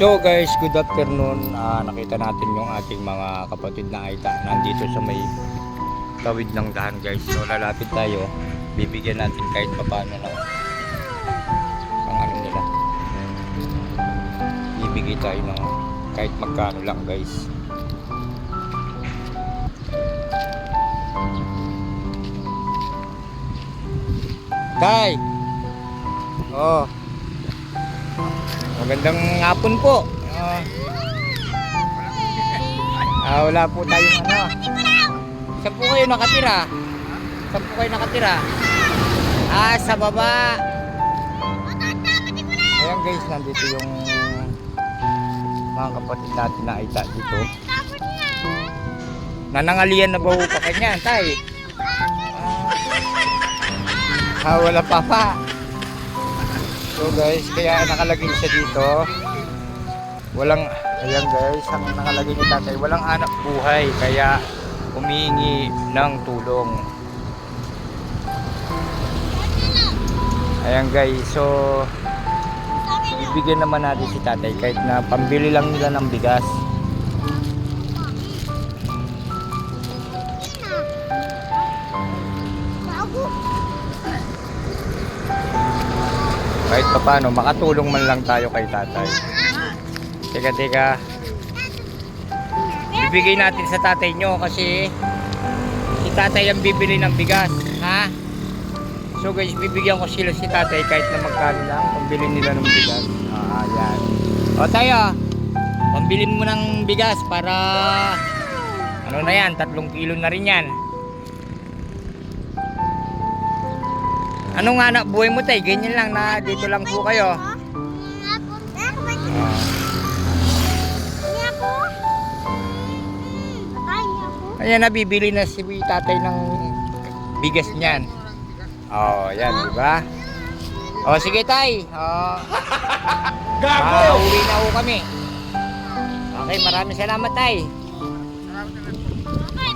So guys, good afternoon. Ah, nakita natin yung ating mga kapatid na Aita nandito sa may tawid ng daan guys. So lalapit tayo. Bibigyan natin kahit papaano na ang ano nila. Bibigay tayo ng kahit magkano lang guys. Tay! Oh, Magandang hapon po. Ah, ah, wala po tayong ano. Saan po kayo nakatira? Saan po kayo nakatira? Ah, sa baba. Ayan guys, nandito yung mga kapatid natin na aita dito. Nanangalian na ba ho pa kanya, tay? Ah, wala pa pa. So guys, kaya nakalagay siya dito. Walang, ayan guys, ang nakalagay ni tatay, walang anak buhay, kaya humihingi ng tulong. Ayan guys, so bibigyan naman natin si tatay kahit na pambili lang nila ng bigas. Kahit pa paano, makatulong man lang tayo kay tatay. Teka, teka. Ibigay natin sa tatay nyo kasi si tatay ang bibili ng bigas. Ha? So guys, bibigyan ko sila si tatay kahit na magkano lang. Pambili nila ng bigas. Ah, yan. O tayo, pambili mo ng bigas para ano na yan, tatlong kilo na rin yan. Anong anak buhay mo tay? Ganyan lang na dito lang po kayo. Ah. Ayan, nabibili na si tatay ng bigas niyan. Oh, yan, di ba? Oh, sige tay. Oh. Gago! uwi na ho kami. Okay, maraming salamat tay. Okay,